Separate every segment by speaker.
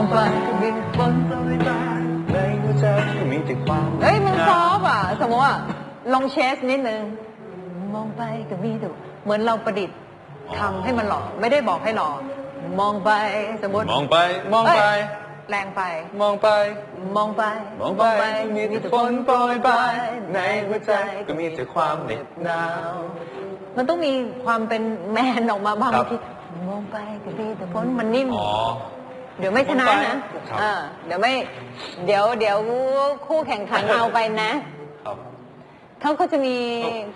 Speaker 1: องไปก็มีฝนโปรยปลาย
Speaker 2: ในหัวใจก็มีแต่ความ
Speaker 1: เอ้ยมันซอฟต์อะ สมมติว่าลองเชสนิดนึง มองไปก็มีแต่เหมือนเราประดิษฐ์ทำให้มันหล่อไม่ได้บอกให้หล่อมองไปสมมติ
Speaker 2: มองไปมองไป
Speaker 1: เอ้ยแรงไป
Speaker 2: มองไป
Speaker 1: มองไป
Speaker 2: มองไป มีแต่ฝนโปรยปลายในหัวใจก็มีแต่ความเหน็บหนาว
Speaker 1: มันต้องมีความเป็นแมนออกมาบ้าง
Speaker 2: ครับ
Speaker 1: ที่มองไปก็มีแต่ฝนมันนิ่ม
Speaker 2: อ๋อ
Speaker 1: เดี๋ยวไม่ชนะครับนะครับเออเดี๋ยวไม่ เดี๋ยวเดี๋ยวคู่แข่งขันเอาไปนะ
Speaker 2: ครับ
Speaker 1: เขาก็จะมี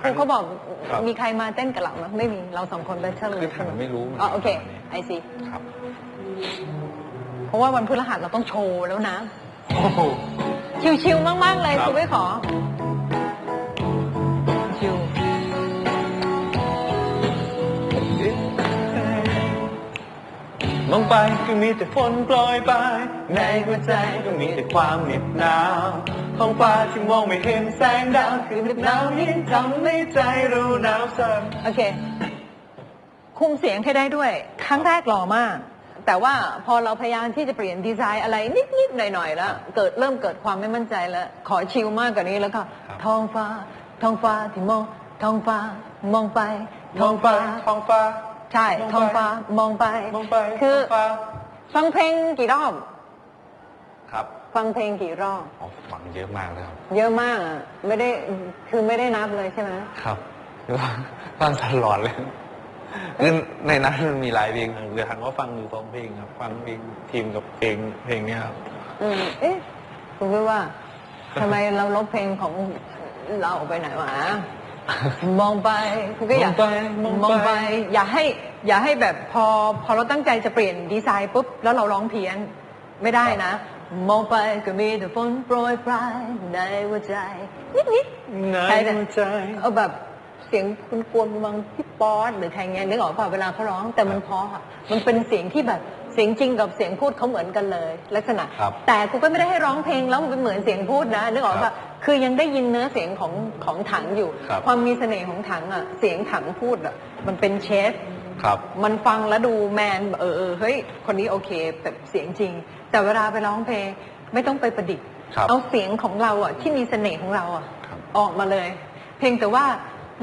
Speaker 1: ครูเขาบอก
Speaker 2: ครับ
Speaker 1: มีใครมาเต้นกับเราไหมไม่มีเราสองคนไปเชิญ
Speaker 2: คือถังไม่รู้
Speaker 1: อ๋อโอเคไอซี
Speaker 2: ครับ
Speaker 1: เพราะว่าวันพฤหัสเราต้องโชว์แล้วนะ
Speaker 2: โอ้โห
Speaker 1: ชิวๆมาก ๆ เลย
Speaker 2: ครับ
Speaker 1: ครูไม่ขอ
Speaker 2: องไปก็มีแต่ฝนโปรยปลายในหัวใจก็มีแต่ความเหน็บหนาวท้องฟ้าที่มองไม่เห็นแสงดาวคือเหน็บหนาวนี้ทำให้ใจเราหนาวสั่น
Speaker 1: โอเค คุมเสียงให้ได้ด้วย ครั้งแรกหล่อมาก แต่ว่าพอเราพยายามที่จะเปลี่ยนดีไซน์อะไรนิดๆหน่อยๆแล้วเกิดเริ่มเกิดความไม่มั่นใจแล้ว ขอชิลมากกว่านี้แล้วก็
Speaker 2: ครับ
Speaker 1: ท้องฟ้าท้องฟ้าที่มองท้องฟ้ามองไป
Speaker 2: ท้องฟ้าท้องฟ้า
Speaker 1: ใช่ท้องฟ้ามองไป
Speaker 2: มองไป
Speaker 1: คือ
Speaker 2: ท้งฟ้า
Speaker 1: ฟังเพลงกี่รอบ
Speaker 2: ครับ
Speaker 1: ฟังเพลงกี่รอบ
Speaker 2: อ๋อฟังเยอะมากเลยครับ
Speaker 1: เยอะมากอะไม่ได้คือไม่ได้นับเลยใช่ไหม
Speaker 2: ครับฟังตลอดเลยคือในนั้นมันมีหลายเพลงเดี๋ยวทันว่าฟังอยู่สองเพลงครับ ฟังเพลงทีมกับเพลงเพลงเนี้ยครับ
Speaker 1: อืมเอ๊ะคุณพูดว่าทำไมเราลบเพลงของเราออกไปไหนวะ มองไปคุณก็อยาก
Speaker 2: มองไปมองไป
Speaker 1: มองไป อย่าให้ อย่าให้แบบพอพอเราตั้งใจจะเปลี่ยนดีไซน์ปุ๊บแล้วเราร้องเพี้ยนไม่ได้นะ มองไปก็มีแต่ฝนโปรยปลายในหัวใจ นิดนิดๆ
Speaker 2: ใน
Speaker 1: ใช่แต่
Speaker 2: หัวใจ
Speaker 1: เอาแบบเสียงคุณกวนบางพี่ป๊อตหรือใครเงี้ยนึกออกป่ะเวลาเขาร้องแต่มันเพราะอะมันเป็นเสียงที่แบบเสียงจริงกับเสียงพูดเขาเหมือนกันเลย ลักษณะ
Speaker 2: ครับ
Speaker 1: แต่กูก็ไม่ได้ให้ร้องเพลงแล้วมันเป็นเหมือนเสียงพูดนะนึกออก
Speaker 2: ครั
Speaker 1: ป่ะ
Speaker 2: บ
Speaker 1: คือยังได้ยินเนื้อเสียงของของถังอยู่
Speaker 2: ครับ
Speaker 1: ความมีเสน่ห์ของถังอะ เสียงถังพูดอะ มันเป็นเชฟ
Speaker 2: ครับ
Speaker 1: มันฟังแล้วดูแมนเออเออเฮ้ย คนนี้โอเคแบบเสียงจริง แต่เวลาไปร้องเพลงไม่ต้องไปประดิษฐ์
Speaker 2: ครับ
Speaker 1: เอาเสียงของเราอะที่มีเสน่ห์ของเราอะ
Speaker 2: ครับ
Speaker 1: ออกมาเลย เพียงแต่ว่า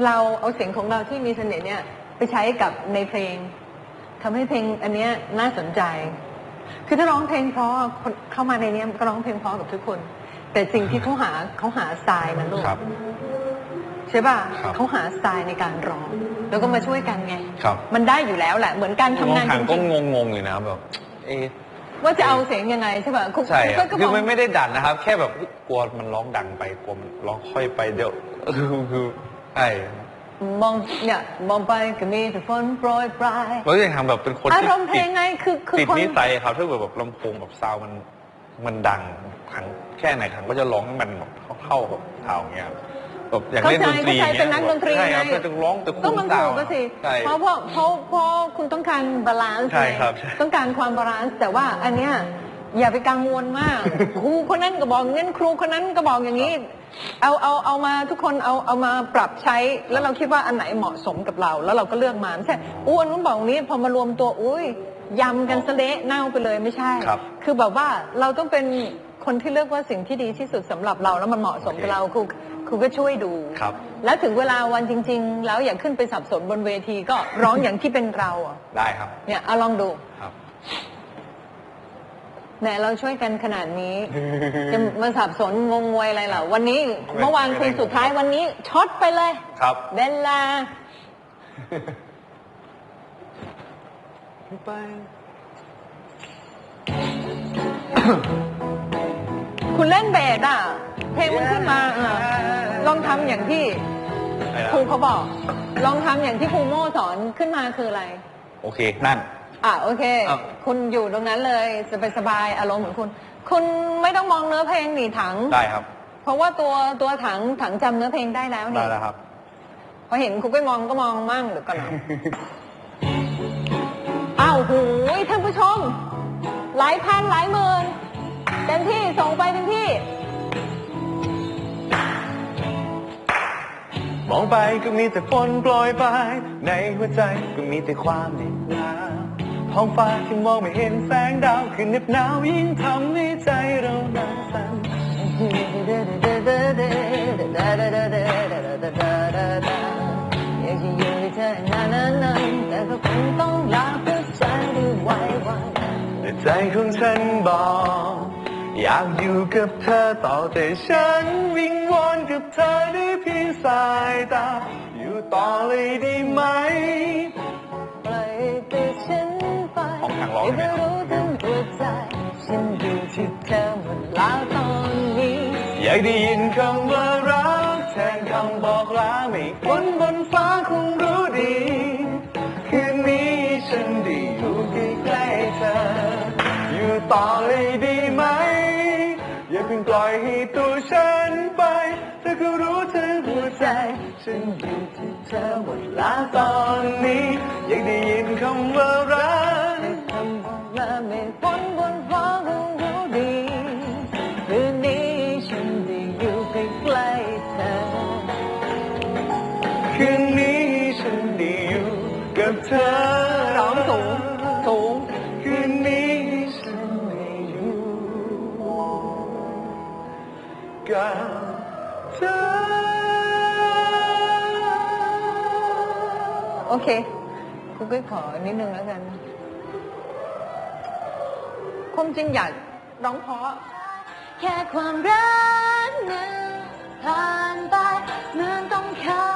Speaker 1: เราเอาเสียงของเราที่มีเสน่ห์เนี่ยไปใช้กับในเพลงทำให้เพลงอันเนี้ยน่าสนใจ คือถ้าร้องเพลงเพราะคนเข้ามาในเนี้ยก็ร้องเพลงเพราะกับทุกคน แต่สิ่งที่เขาหาเขาหาสไตล์นะลูก
Speaker 2: ครับ
Speaker 1: ใช่ป่ะ
Speaker 2: ครับ
Speaker 1: เขาหาสไตล์ในการร้อง แล้วก็มาช่วยกันไง
Speaker 2: ครับ
Speaker 1: มันได้อยู่แล้วแหละ เหมือนการทำงาน
Speaker 2: ทา
Speaker 1: จ
Speaker 2: งก็
Speaker 1: ริง
Speaker 2: งงงๆอยู่นะแบบเอ๊ะ
Speaker 1: ๆว่าจะเอาเสียงยังไงใช่ป่ะคุณ
Speaker 2: ใช่
Speaker 1: ก็
Speaker 2: อะ
Speaker 1: ก็
Speaker 2: คื
Speaker 1: บ
Speaker 2: อ
Speaker 1: อก
Speaker 2: มันไม่ได้ดันนะครับ แค่แบบกลัวมันร้องดังไปกลัวมันร้องค่อยไปเดี๋ยวคือคือใช่
Speaker 1: มองเนี่ยมองไปก็มีแต่ฝนโปรยปลาย
Speaker 2: แล้วยังทำแบบเป็นคน
Speaker 1: อา
Speaker 2: ที่
Speaker 1: รมณ์เพลงไงคือคือ
Speaker 2: ติด
Speaker 1: คน
Speaker 2: นิสัยครับถ้าเกิดแบบลำโพงแบบซาวมันมันดัง ขังแค่ไหนขังก็จะร้องให้มันแบบเข้าๆกับซาวอย่างเงี้ยครับแบบอย่าง
Speaker 1: เข้า
Speaker 2: เล่น
Speaker 1: ใจ
Speaker 2: ดนตรี
Speaker 1: เข้าใจ
Speaker 2: เงี้ย
Speaker 1: เป็นนักดนตรี
Speaker 2: ใช่ครับ
Speaker 1: ไง
Speaker 2: ก็จะร้องแต่
Speaker 1: ก็
Speaker 2: คุ้ม
Speaker 1: มัน
Speaker 2: ซา
Speaker 1: ถู
Speaker 2: ว
Speaker 1: กก็สิ
Speaker 2: ใช่
Speaker 1: เพราะเพราะเพราะเพราะคุณต้องการบาลานซ์
Speaker 2: ใช่ครับใช่
Speaker 1: ต้องการความบาลานซ์แต่ว่าอันเนี้ยอย่าไปกังวลมากครูคนนั้นก็บอกงั้นครูคนนั้นก็บอกอย่างนี้เอาเอาเอามาทุกคนเอาเอามาปรับใช้ แล้วเราคิดว่าอันไหนเหมาะสมกับเรา แล้วเราก็เลือกมาไม่ใช่อ้วนนู้นบอกนี้พอมารวมตัวอุ้ยยำกันสะเละเน่าไปเลยไม่ใช่
Speaker 2: ครับ
Speaker 1: คือแบบว่าเราต้องเป็น คนที่เลือกว่าสิ่งที่ดีที่สุดสำหรับเราแล้วมันเหมาะสมกับเราครูครูก็ช่วยดู
Speaker 2: ครับ
Speaker 1: แล้วถึงเวลาวันจริง ๆ แล้วอย่าขึ้นไปสับสนบนเวทีก็ร้องอย่างที่เป็นเราอะ
Speaker 2: ได้ครับ
Speaker 1: เนี่ยเอาลองดู
Speaker 2: ครับ
Speaker 1: แหมเราช่วยกันขนาดนี้ จะมาสับสนงงงวยอะไรเหรอวันนี้
Speaker 2: ไม่
Speaker 1: เมื่อวาน
Speaker 2: ไม่
Speaker 1: คืน
Speaker 2: ได้
Speaker 1: สุดท้ายวันนี้ช็อตไปเลย
Speaker 2: ครับ
Speaker 1: เบลลา
Speaker 2: ไป
Speaker 1: คุณเล่นเบสอะ เพลงมันขึ้นมาเออลองทำอย่างที่
Speaker 2: อะไรนะ
Speaker 1: ครูเขาบอก ลองทำอย่างที่ครูโม่สอนขึ้นมาคืออะไร
Speaker 2: โอเค นั่น
Speaker 1: อะโอเค
Speaker 2: อ้าว
Speaker 1: คุณอยู่ตรงนั้นเลยสบายสบายๆอารมณ์เหมือนคุณ คุณไม่ต้องมองเนื้อเพลงหนีถัง
Speaker 2: ได้ครับ
Speaker 1: เพราะว่าตัวตัวถังถังจำเนื้อเพลงได้แล้ว
Speaker 2: ได้
Speaker 1: นี่
Speaker 2: แล้วครับ
Speaker 1: พอเห็นคุณไปมองก็มองมั่งเดี๋ยวก่อนนะ อ้าวหูยท่านผู้ชม หลายพันหลายหมื่นเต็มที่ส่ งไปเต็มที่
Speaker 2: มองไปก็มีแต่ฝนโปรยปลายในหัวใจก็มีแต่ความเหน็บหนาวท้องฟ้าที่มองไม่เห็นแสงดาวคือเหน็บหนาวยิ่งทำให้ใจเราหนาวสั่น
Speaker 1: อยากจะอยู่ในเธอนานๆแต่ก็คงต้องลาเพื่อใจด้วยไว้วัน
Speaker 2: แต่ใจของฉันบอกากอยู่กับเธอต่อแต่ฉันวิงวอนกับเธอด้วยเพียงสายตา อยู่ต่อเลยได้ไหม
Speaker 1: ปล่อยตัวฉันไป
Speaker 2: ห้องทางร้อง
Speaker 1: ให้เธอรู้ทั้งหัวใจฉันอยู่ที่เธอหมดแล้วตอนนี้
Speaker 2: อยากได้ยินคำว่ารักแทนคำบอกลาไม่คน ตัวฉันไปเธอก็รู้ทั้งหัวใจ ฉันอยู่ที่เธอหมดล้วตอนนี้ อยากได้ยินคำว่ารัก
Speaker 1: เค
Speaker 2: คุ
Speaker 1: ณก็ขอนิดนึงแล้วกันความจริงอยากร้องเพราะ แค่ความรักหนึ่งผ่านไปเหมือนต้องเข้า